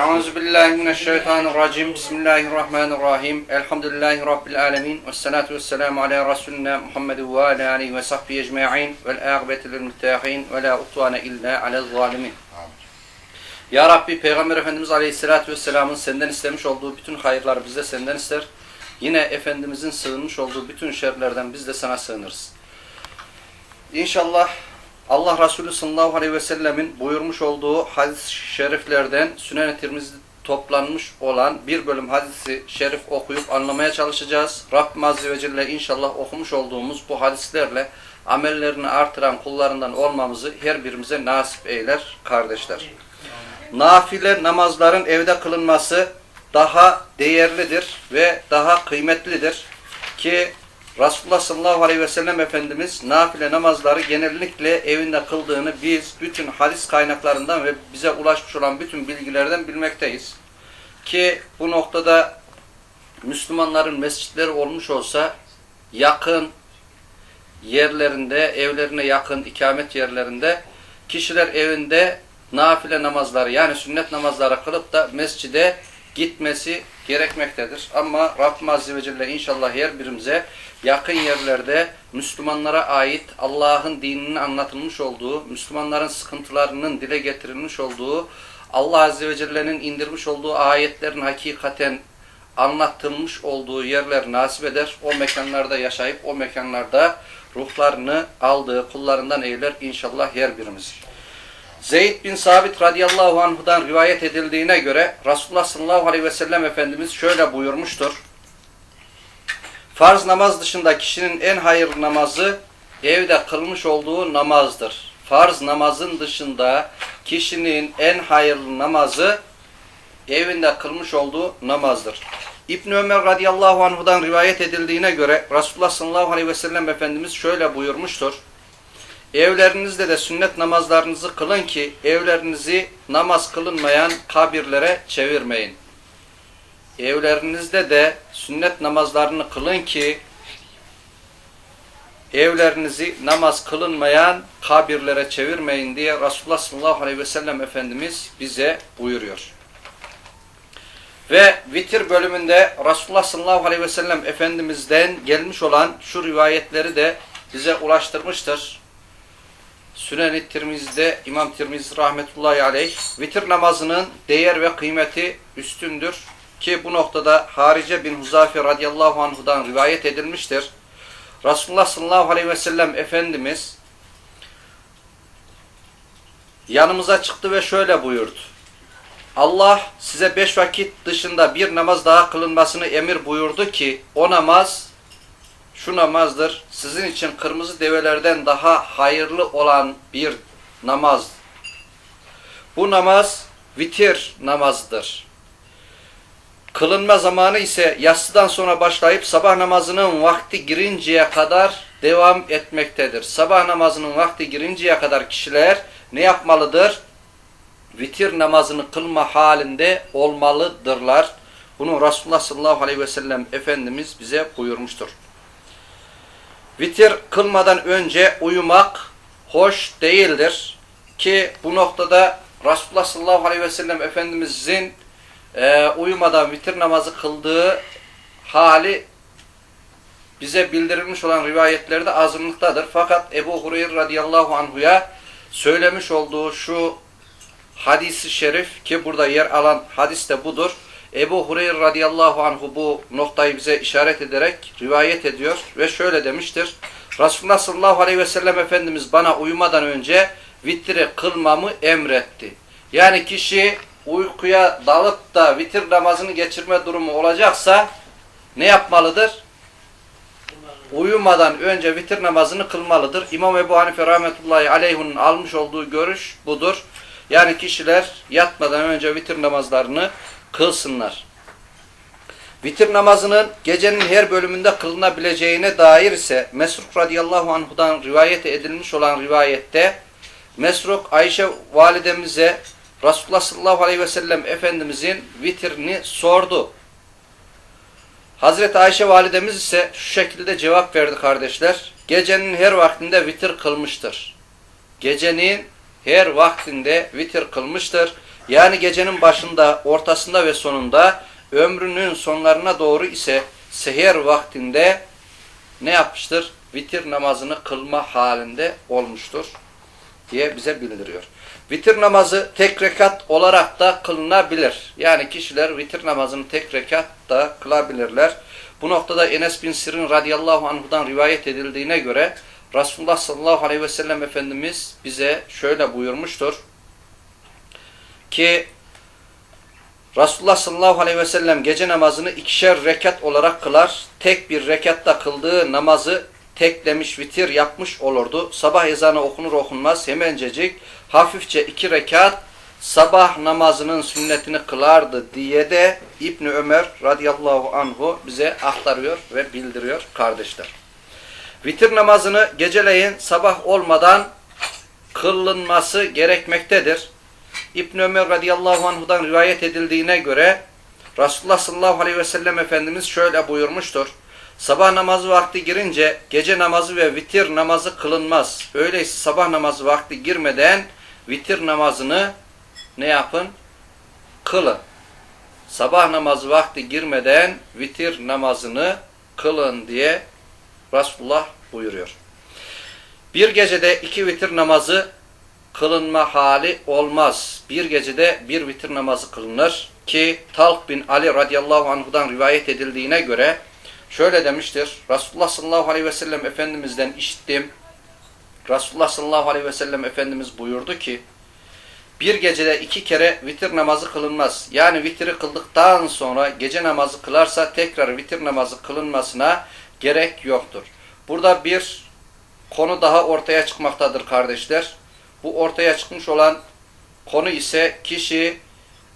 Euzu billahi mineşşeytanirracim. Bismillahirrahmanirrahim. Elhamdülillahi rabbil alamin. Ves salatu vesselamu ala resulina Muhammed ve ala alihi ve sahbihi ecmaîn. Vel âkibetü lil muttaqin ve la udvane illa alel zalimin. Ya Rabbi Peygamber Efendimiz Aleyhisselatü Vesselam'ın senden istemiş olduğu bütün hayırları biz de senden ister. Yine Efendimizin sığınmış olduğu bütün şerlerden biz de sana sığınırız. İnşallah Allah Resulü sallallahu aleyhi ve sellemin buyurmuş olduğu hadis-i şeriflerden Sünen-i toplanmış olan bir bölüm hadisi şerif okuyup anlamaya çalışacağız. Rabbim Azze ve Celle inşallah okumuş olduğumuz bu hadislerle amellerini artıran kullarından olmamızı her birimize nasip eyler kardeşler. Nafile namazların evde kılınması daha değerlidir ve daha kıymetlidir ki Resulullah sallallahu aleyhi ve sellem Efendimiz nafile namazları genellikle evinde kıldığını biz bütün hadis kaynaklarından ve bize ulaşmış olan bütün bilgilerden bilmekteyiz. Ki bu noktada Müslümanların mescitleri olmuş olsa yakın yerlerinde, evlerine yakın ikamet yerlerinde kişiler evinde nafile namazları yani sünnet namazları kılıp da mescide gitmesi gerekmektedir. Ama Rabbim Azze ve Celle inşallah her birimize yakın yerlerde Müslümanlara ait Allah'ın dininin anlatılmış olduğu, Müslümanların sıkıntılarının dile getirilmiş olduğu, Allah Azze ve Celle'nin indirmiş olduğu ayetlerin hakikaten anlatılmış olduğu yerler nasip eder. O mekanlarda yaşayıp o mekanlarda ruhlarını aldığı kullarından eyler inşallah her birimiz. Zeyd bin Sabit radıyallahu anhudan rivayet edildiğine göre Resulullah sallallahu aleyhi ve sellem Efendimiz şöyle buyurmuştur. Farz namaz dışında kişinin en hayırlı namazı evde kılmış olduğu namazdır. Farz namazın dışında kişinin en hayırlı namazı evinde kılmış olduğu namazdır. İbn Ömer radıyallahu anhudan rivayet edildiğine göre Resulullah sallallahu aleyhi ve sellem Efendimiz şöyle buyurmuştur. Evlerinizde de sünnet namazlarınızı kılın ki evlerinizi namaz kılınmayan kabirlere çevirmeyin. Evlerinizde de sünnet namazlarını kılın ki evlerinizi namaz kılınmayan kabirlere çevirmeyin diye Resulullah sallallahu aleyhi ve sellem Efendimiz bize buyuruyor. Ve vitir bölümünde Resulullah sallallahu aleyhi ve sellem Efendimiz'den gelmiş olan şu rivayetleri de bize ulaştırmıştır. Sünen-i Tirmiz'de İmam Tirmizi rahmetullahi aleyh vitir namazının değer ve kıymeti üstündür ki bu noktada Harice bin Huzafi radıyallahu anhudan rivayet edilmiştir. Resulullah sallallahu aleyhi ve sellem Efendimiz yanımıza çıktı ve şöyle buyurdu. Allah size beş vakit dışında bir namaz daha kılınmasını emir buyurdu ki o namaz şu namazdır. Sizin için kırmızı develerden daha hayırlı olan bir namaz. Bu namaz vitir namazdır. Kılınma zamanı ise yatsıdan sonra başlayıp sabah namazının vakti girinceye kadar devam etmektedir. Sabah namazının vakti girinceye kadar kişiler ne yapmalıdır? Vitir namazını kılma halinde olmalıdırlar. Bunu Resulullah sallallahu aleyhi ve sellem Efendimiz bize buyurmuştur. Vitir kılmadan önce uyumak hoş değildir. Ki bu noktada Resulullah sallallahu aleyhi ve sellem Efendimizin e, uyumadan vitir namazı kıldığı hali bize bildirilmiş olan rivayetlerde azınlıktadır. Fakat Ebu Hureyre radıyallahu anhuya söylemiş olduğu şu hadisi şerif ki burada yer alan hadis de budur. Ebu Hureyre radıyallahu anhu bu noktayı bize işaret ederek rivayet ediyor ve şöyle demiştir. Resulullah sallallahu aleyhi ve sellem Efendimiz bana uyumadan önce vitri kılmamı emretti. Yani kişi uykuya dalıp da vitir namazını geçirme durumu olacaksa ne yapmalıdır? Uyumadan önce vitir namazını kılmalıdır. İmam Ebu Hanife rahmetullahi aleyhunun almış olduğu görüş budur. Yani kişiler yatmadan önce vitir namazlarını kılsınlar. Vitir namazının gecenin her bölümünde kılınabileceğine dair ise Mesruk radıyallahu anhudan rivayet edilmiş olan rivayette Mesruk Ayşe validemize Resulullah sallallahu aleyhi ve sellem Efendimizin vitrini sordu. Hazreti Ayşe validemiz ise şu şekilde cevap verdi kardeşler. Gecenin her vaktinde vitir kılmıştır. Gecenin her vaktinde vitir kılmıştır. Yani gecenin başında, ortasında ve sonunda ömrünün sonlarına doğru ise seher vaktinde ne yapmıştır? Vitir namazını kılma halinde olmuştur diye bize bildiriyor. Vitir namazı tek rekat olarak da kılınabilir. Yani kişiler vitir namazını tek rekat da kılabilirler. Bu noktada Enes bin Sirin radıyallahu anhudan rivayet edildiğine göre Resulullah sallallahu aleyhi ve sellem Efendimiz bize şöyle buyurmuştur ki Resulullah sallallahu aleyhi ve sellem gece namazını ikişer rekat olarak kılar. Tek bir rekatta kıldığı namazı teklemiş vitir yapmış olurdu. Sabah ezanı okunur okunmaz hemencecik hafifçe iki rekat sabah namazının sünnetini kılardı diye de İbni Ömer radıyallahu anhu bize aktarıyor ve bildiriyor kardeşler. Vitir namazını geceleyin sabah olmadan kılınması gerekmektedir. İbn Ömer radıyallahu anhudan rivayet edildiğine göre Resulullah sallallahu aleyhi ve sellem Efendimiz şöyle buyurmuştur. Sabah namazı vakti girince gece namazı ve vitir namazı kılınmaz. Öyleyse sabah namazı vakti girmeden vitir namazını ne yapın? Kılın. Sabah namazı vakti girmeden vitir namazını kılın diye Resulullah buyuruyor. Bir gecede iki vitir namazı kılınma hali olmaz. Bir gecede bir vitir namazı kılınır ki Talk bin Ali radıyallahu anhudan rivayet edildiğine göre şöyle demiştir. Resulullah sallallahu aleyhi ve sellem Efendimiz'den işittim. Resulullah sallallahu aleyhi ve sellem Efendimiz buyurdu ki bir gecede iki kere vitir namazı kılınmaz. Yani vitiri kıldıktan sonra gece namazı kılarsa tekrar vitir namazı kılınmasına gerek yoktur. Burada bir konu daha ortaya çıkmaktadır kardeşler. Bu ortaya çıkmış olan konu ise kişi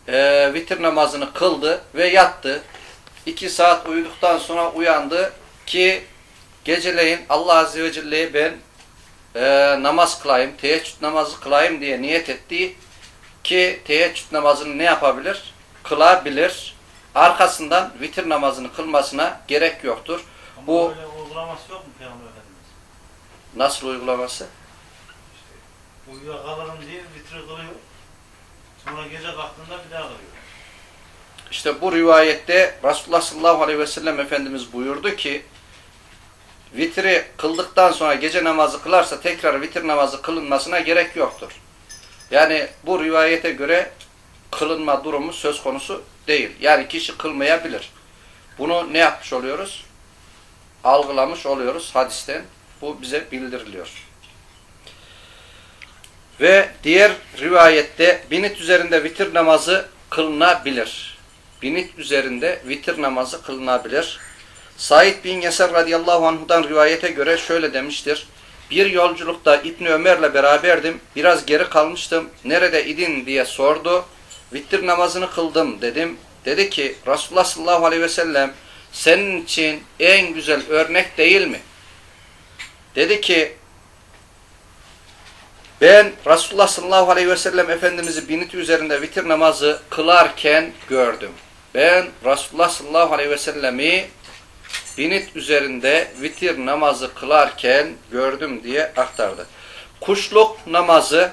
e, vitir namazını kıldı ve yattı. İki saat uyuduktan sonra uyandı ki geceleyin Allah Azze ve Celle'ye ben e, namaz kılayım, teheccüd namazı kılayım diye niyet etti ki teheccüd namazını ne yapabilir? Kılabilir. Arkasından vitir namazını kılmasına gerek yoktur. Ama Bu böyle uygulaması yok mu Peygamber Efendimiz? nasıl uygulaması? Uyuyakalırım diye vitri kılıyor. Sonra gece kalktığında bir daha kılıyor. İşte bu rivayette Resulullah sallallahu aleyhi ve sellem Efendimiz buyurdu ki vitri kıldıktan sonra gece namazı kılarsa tekrar vitir namazı kılınmasına gerek yoktur. Yani bu rivayete göre kılınma durumu söz konusu değil. Yani kişi kılmayabilir. Bunu ne yapmış oluyoruz? Algılamış oluyoruz hadisten. Bu bize bildiriliyor. Ve diğer rivayette binit üzerinde vitir namazı kılınabilir. Binit üzerinde vitir namazı kılınabilir. Said bin Yeser radıyallahu anhudan rivayete göre şöyle demiştir. Bir yolculukta İbni Ömer'le beraberdim. Biraz geri kalmıştım. Nerede idin diye sordu. Vittir namazını kıldım dedim. Dedi ki Resulullah sallallahu aleyhi ve sellem senin için en güzel örnek değil mi? Dedi ki ben Resulullah sallallahu aleyhi ve sellem Efendimiz'i biniti üzerinde vitir namazı kılarken gördüm. Ben Resulullah sallallahu aleyhi ve sellemi binit üzerinde vitir namazı kılarken gördüm diye aktardı. Kuşluk namazı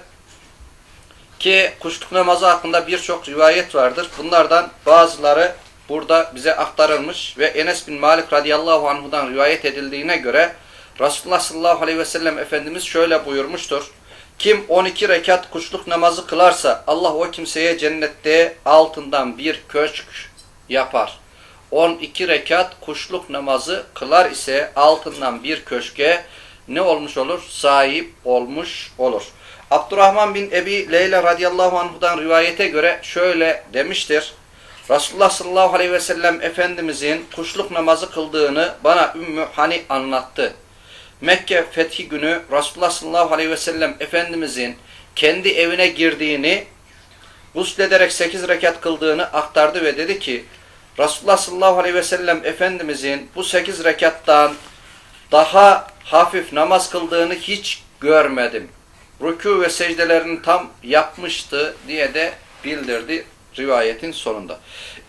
ki kuşluk namazı hakkında birçok rivayet vardır. Bunlardan bazıları burada bize aktarılmış ve Enes bin Malik radıyallahu anhudan rivayet edildiğine göre Resulullah sallallahu aleyhi ve sellem Efendimiz şöyle buyurmuştur. Kim 12 rekat kuşluk namazı kılarsa Allah o kimseye cennette altından bir köşk yapar. 12 rekat kuşluk namazı kılar ise altından bir köşke ne olmuş olur? Sahip olmuş olur. Abdurrahman bin Ebi Leyla radıyallahu anhudan rivayete göre şöyle demiştir. Resulullah sallallahu aleyhi ve sellem Efendimizin kuşluk namazı kıldığını bana Ümmü Hani anlattı. Mekke fethi günü Resulullah sallallahu aleyhi ve sellem Efendimizin kendi evine girdiğini, guslederek 8 rekat kıldığını aktardı ve dedi ki, Resulullah sallallahu aleyhi ve sellem Efendimizin bu 8 rekattan daha hafif namaz kıldığını hiç görmedim. Rükû ve secdelerini tam yapmıştı diye de bildirdi rivayetin sonunda.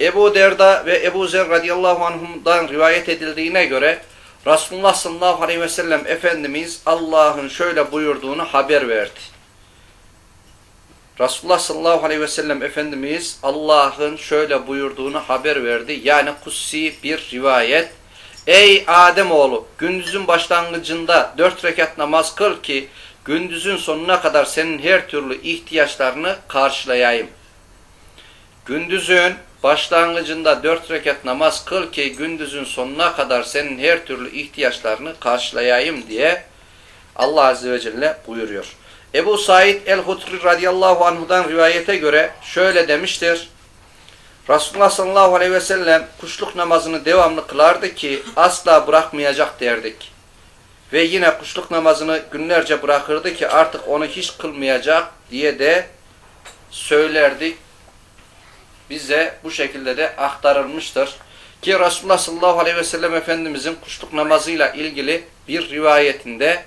Ebu Derda ve Ebu Zer radıyallahu anhumdan rivayet edildiğine göre Resulullah sallallahu aleyhi ve sellem Efendimiz Allah'ın şöyle buyurduğunu haber verdi. Resulullah sallallahu aleyhi ve sellem Efendimiz Allah'ın şöyle buyurduğunu haber verdi. Yani kutsi bir rivayet. Ey Ademoğlu gündüzün başlangıcında dört rekat namaz kıl ki gündüzün sonuna kadar senin her türlü ihtiyaçlarını karşılayayım. Gündüzün başlangıcında dört rekat namaz kıl ki gündüzün sonuna kadar senin her türlü ihtiyaçlarını karşılayayım diye Allah Azze ve Celle buyuruyor. Ebu Said el-Hutri radıyallahu anhudan rivayete göre şöyle demiştir. Resulullah sallallahu aleyhi ve sellem kuşluk namazını devamlı kılardı ki asla bırakmayacak derdik. Ve yine kuşluk namazını günlerce bırakırdı ki artık onu hiç kılmayacak diye de söylerdik. Bize bu şekilde de aktarılmıştır. Ki Resulullah sallallahu aleyhi ve sellem Efendimizin kuşluk namazıyla ilgili bir rivayetinde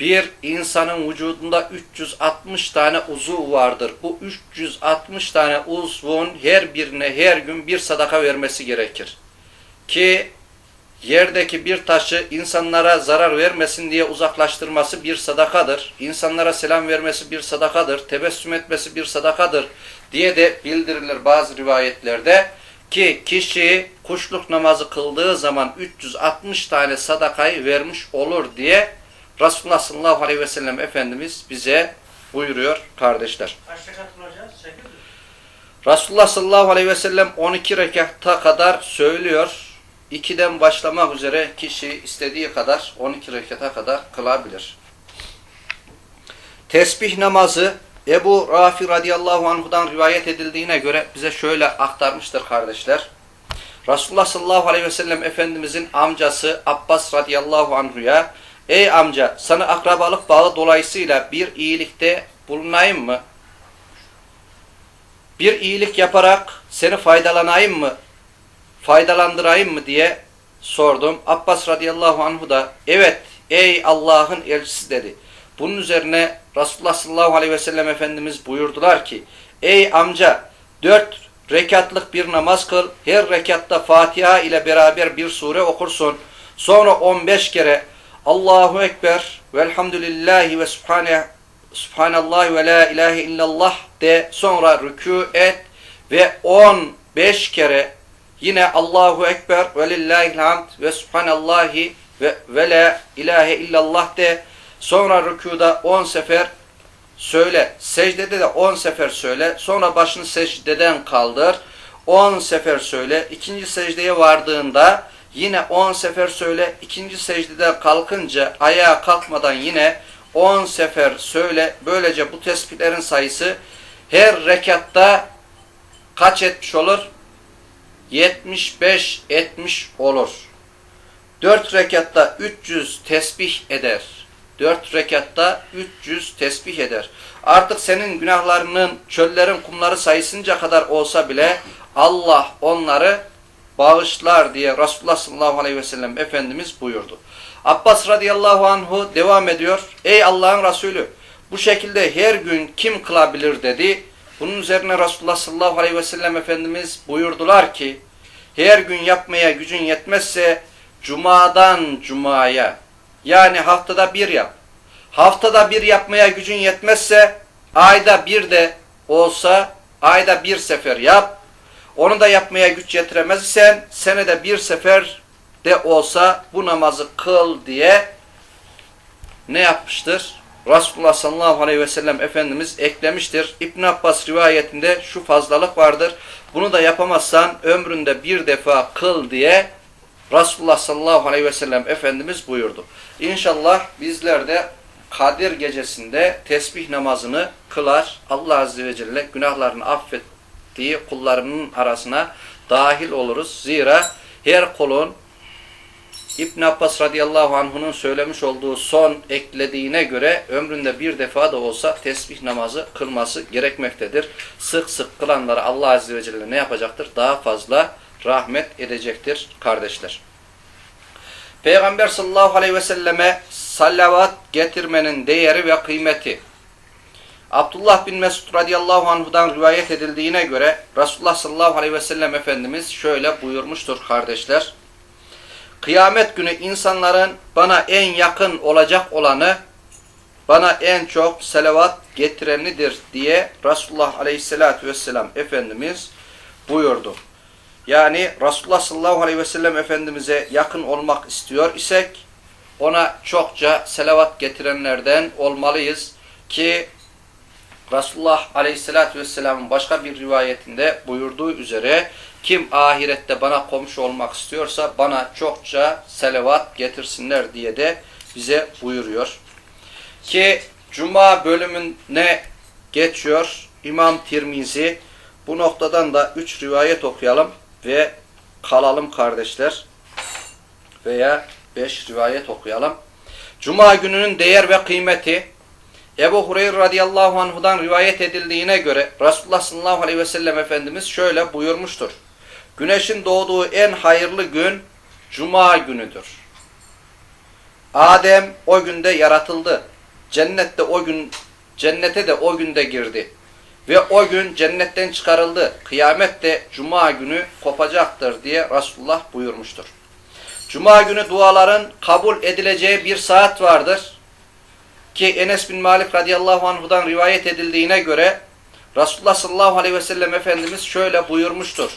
bir insanın vücudunda 360 tane uzuv vardır. Bu 360 tane uzvun her birine her gün bir sadaka vermesi gerekir. Ki yerdeki bir taşı insanlara zarar vermesin diye uzaklaştırması bir sadakadır. İnsanlara selam vermesi bir sadakadır. Tebessüm etmesi bir sadakadır diye de bildirilir bazı rivayetlerde. Ki kişi kuşluk namazı kıldığı zaman 360 tane sadakayı vermiş olur diye Resulullah sallallahu aleyhi ve sellem Efendimiz bize buyuruyor kardeşler. Kaç rekat kılacağız? Resulullah sallallahu aleyhi ve sellem 12 rekata kadar söylüyor. 2'den başlamak üzere kişi istediği kadar 12 rekata kadar kılabilir. Tesbih namazı Ebu Rafi radıyallahu anhudan rivayet edildiğine göre bize şöyle aktarmıştır kardeşler. Resulullah sallallahu aleyhi ve sellem Efendimizin amcası Abbas radıyallahu anhuya Ey amca sana akrabalık bağı dolayısıyla bir iyilikte bulunayım mı? Bir iyilik yaparak seni faydalanayım mı? Faydalandırayım mı diye sordum. Abbas radıyallahu anhu da evet ey Allah'ın elçisi dedi. Bunun üzerine Resulullah sallallahu aleyhi ve sellem Efendimiz buyurdular ki ey amca dört rekatlık bir namaz kıl. Her rekatta Fatiha ile beraber bir sure okursun. Sonra 15 kere Allahu Ekber velhamdülillahi ve subhane, subhanallah ve la ilahe illallah de sonra rükû et ve 15 kere yine Allahu Ekber ve lillahil hamd ve subhanallahi ve, ve la ilahe illallah de sonra rükuda 10 sefer söyle. Secdede de 10 sefer söyle. Sonra başını secdeden kaldır. 10 sefer söyle. İkinci secdeye vardığında Yine 10 sefer söyle. ikinci secdede kalkınca ayağa kalkmadan yine 10 sefer söyle. Böylece bu tespitlerin sayısı her rekatta kaç etmiş olur? 75 etmiş olur. 4 rekatta 300 tesbih eder. 4 rekatta 300 tesbih eder. Artık senin günahlarının çöllerin kumları sayısınca kadar olsa bile Allah onları bağışlar diye Resulullah sallallahu aleyhi ve sellem Efendimiz buyurdu. Abbas radıyallahu anhu devam ediyor. Ey Allah'ın Resulü bu şekilde her gün kim kılabilir dedi. Bunun üzerine Resulullah sallallahu aleyhi ve sellem Efendimiz buyurdular ki her gün yapmaya gücün yetmezse cumadan cumaya yani haftada bir yap. Haftada bir yapmaya gücün yetmezse ayda bir de olsa ayda bir sefer yap. Onu da yapmaya güç yetiremez isen senede bir sefer de olsa bu namazı kıl diye ne yapmıştır? Resulullah sallallahu aleyhi ve sellem Efendimiz eklemiştir. İbn Abbas rivayetinde şu fazlalık vardır. Bunu da yapamazsan ömründe bir defa kıl diye Resulullah sallallahu aleyhi ve sellem Efendimiz buyurdu. İnşallah bizler de Kadir gecesinde tesbih namazını kılar. Allah azze ve celle günahlarını affet ettiği kullarının arasına dahil oluruz. Zira her kulun İbn Abbas radıyallahu anh'unun söylemiş olduğu son eklediğine göre ömründe bir defa da olsa tesbih namazı kılması gerekmektedir. Sık sık kılanlara Allah azze ve celle ne yapacaktır? Daha fazla rahmet edecektir kardeşler. Peygamber sallallahu aleyhi ve selleme salavat getirmenin değeri ve kıymeti Abdullah bin Mesud radıyallahu anhudan rivayet edildiğine göre Resulullah sallallahu aleyhi ve sellem Efendimiz şöyle buyurmuştur kardeşler. Kıyamet günü insanların bana en yakın olacak olanı bana en çok selavat getirenidir diye Resulullah Aleyhisselatü Vesselam Efendimiz buyurdu. Yani Resulullah sallallahu aleyhi ve sellem Efendimiz'e yakın olmak istiyor isek ona çokça selavat getirenlerden olmalıyız ki Resulullah aleyhissalatü vesselamın başka bir rivayetinde buyurduğu üzere kim ahirette bana komşu olmak istiyorsa bana çokça selavat getirsinler diye de bize buyuruyor. Ki Cuma bölümüne geçiyor İmam Tirmizi. Bu noktadan da üç rivayet okuyalım ve kalalım kardeşler. Veya beş rivayet okuyalım. Cuma gününün değer ve kıymeti Ebu Hureyre radıyallahu anhudan rivayet edildiğine göre Resulullah sallallahu aleyhi ve sellem Efendimiz şöyle buyurmuştur. Güneşin doğduğu en hayırlı gün Cuma günüdür. Adem o günde yaratıldı. Cennette o gün cennete de o günde girdi. Ve o gün cennetten çıkarıldı. Kıyamet de cuma günü kopacaktır diye Resulullah buyurmuştur. Cuma günü duaların kabul edileceği bir saat vardır. Ki Enes bin Malik radıyallahu anhudan rivayet edildiğine göre Resulullah sallallahu aleyhi ve sellem Efendimiz şöyle buyurmuştur.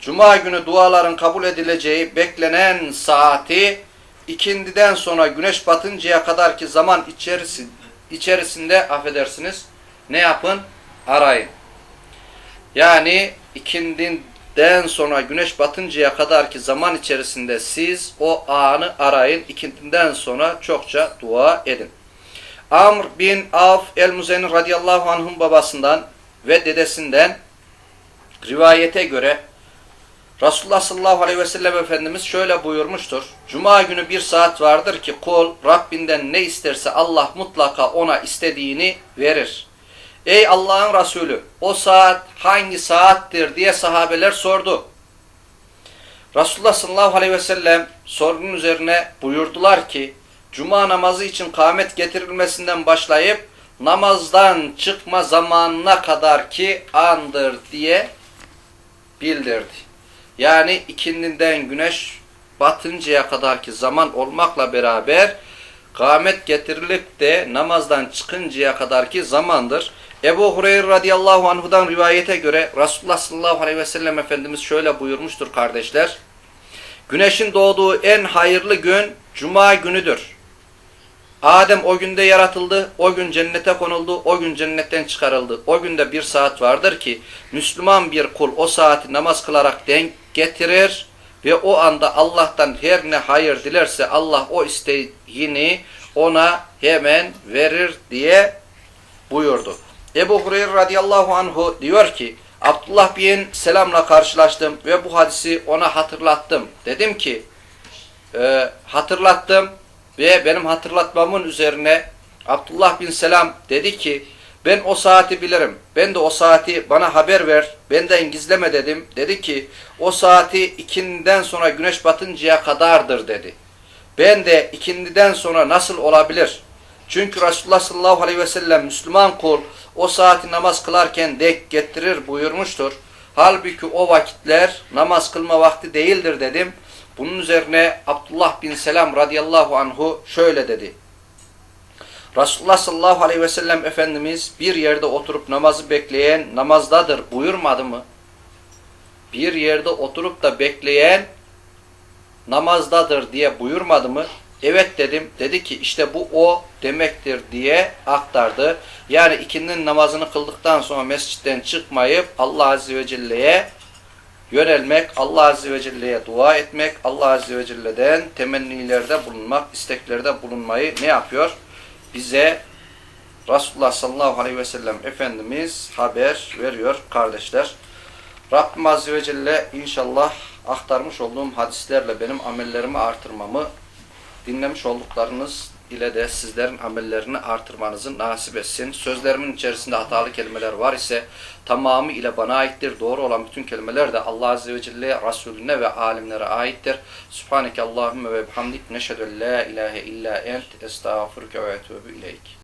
Cuma günü duaların kabul edileceği beklenen saati ikindiden sonra güneş batıncaya kadar ki zaman içerisi, içerisinde affedersiniz ne yapın? Arayın. Yani ikindinden sonra güneş batıncaya kadar ki zaman içerisinde siz o anı arayın. İkindinden sonra çokça dua edin. Amr bin Avf el-Muzeni radıyallahu anh'ın babasından ve dedesinden rivayete göre Resulullah sallallahu aleyhi ve sellem Efendimiz şöyle buyurmuştur. Cuma günü bir saat vardır ki kul Rabbinden ne isterse Allah mutlaka ona istediğini verir. Ey Allah'ın Resulü o saat hangi saattir diye sahabeler sordu. Resulullah sallallahu aleyhi ve sellem sorunun üzerine buyurdular ki Cuma namazı için kâmet getirilmesinden başlayıp namazdan çıkma zamanına kadar ki andır diye bildirdi. Yani ikindinden güneş batıncaya kadarki zaman olmakla beraber kâmet getirilip de namazdan çıkıncaya kadarki zamandır. Ebu Hureyre radıyallahu anhudan rivayete göre Resulullah sallallahu aleyhi ve sellem Efendimiz şöyle buyurmuştur kardeşler. Güneşin doğduğu en hayırlı gün Cuma günüdür. Adem o günde yaratıldı, o gün cennete konuldu, o gün cennetten çıkarıldı. O günde bir saat vardır ki Müslüman bir kul o saati namaz kılarak denk getirir ve o anda Allah'tan her ne hayır dilerse Allah o isteğini ona hemen verir diye buyurdu. Ebu Hureyre radıyallahu anhu diyor ki Abdullah bin Selam'la karşılaştım ve bu hadisi ona hatırlattım. Dedim ki e, hatırlattım ve benim hatırlatmamın üzerine Abdullah bin Selam dedi ki ben o saati bilirim. Ben de o saati bana haber ver. Benden gizleme dedim. Dedi ki o saati ikinden sonra güneş batıncaya kadardır dedi. Ben de ikindiden sonra nasıl olabilir? Çünkü Resulullah sallallahu aleyhi ve sellem Müslüman kul o saati namaz kılarken dek getirir buyurmuştur. Halbuki o vakitler namaz kılma vakti değildir dedim. Bunun üzerine Abdullah bin Selam radıyallahu anhu şöyle dedi. Resulullah sallallahu aleyhi ve sellem Efendimiz bir yerde oturup namazı bekleyen namazdadır buyurmadı mı? Bir yerde oturup da bekleyen namazdadır diye buyurmadı mı? Evet dedim. Dedi ki işte bu o demektir diye aktardı. Yani ikinin namazını kıldıktan sonra mescitten çıkmayıp Allah Azze ve Celle'ye yönelmek, Allah Azze ve Celle'ye dua etmek, Allah Azze ve Celle'den temennilerde bulunmak, isteklerde bulunmayı ne yapıyor? Bize Resulullah sallallahu aleyhi ve sellem Efendimiz haber veriyor kardeşler. Rabbim Azze ve Celle inşallah aktarmış olduğum hadislerle benim amellerimi artırmamı, dinlemiş olduklarınız ile de sizlerin amellerini artırmanızı nasip etsin. Sözlerimin içerisinde hatalı kelimeler var ise tamamı ile bana aittir. Doğru olan bütün kelimeler de Allah Azze ve Celle Resulüne ve alimlere aittir. Subhaneke Allahümme ve bihamdik neşhedü la ilahe illa ent estağfurke ve etûbü ileyk.